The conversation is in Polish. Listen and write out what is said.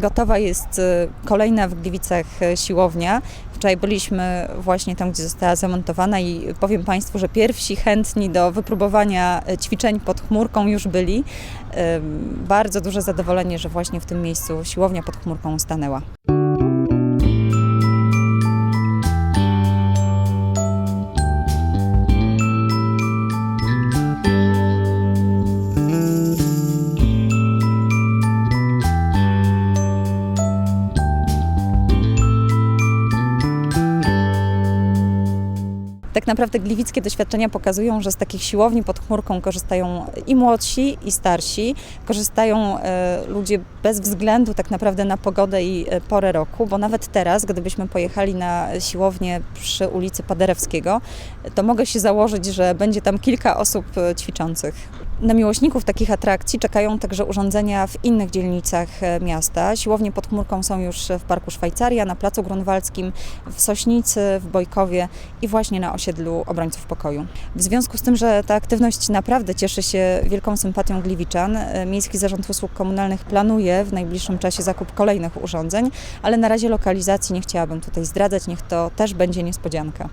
Gotowa jest y, kolejna w Gliwicach y, siłownia. Wczoraj byliśmy właśnie tam, gdzie została zamontowana i powiem Państwu, że pierwsi chętni do wypróbowania y, ćwiczeń pod chmurką już byli. Bardzo duże zadowolenie, że właśnie w tym miejscu siłownia pod chmurką stanęła. Tak naprawdę gliwickie doświadczenia pokazują, że z takich siłowni pod chmurką korzystają i młodsi, i starsi. Korzystają e, ludzie bez względu tak naprawdę na pogodę i e, porę roku, bo nawet teraz, gdybyśmy pojechali na siłownię przy ulicy Paderewskiego, to mogę się założyć, że będzie tam kilka osób e, ćwiczących. Na miłośników takich atrakcji czekają także urządzenia w innych dzielnicach e, miasta. Siłownie pod chmurką są już w Parku Szwajcaria, na Placu Grunwaldzkim, w Sośnicy, w Bojkowie i właśnie na osiedlu Obrońców Pokoju. W związku z tym, że ta aktywność naprawdę cieszy się wielką sympatią Gliwiczan, e, Miejski Zarząd Usług Komunalnych planuje w najbliższym czasie zakup kolejnych urządzeń, ale na razie lokalizacji nie chciałabym tutaj zdradzać, niech to też będzie niespodzianka.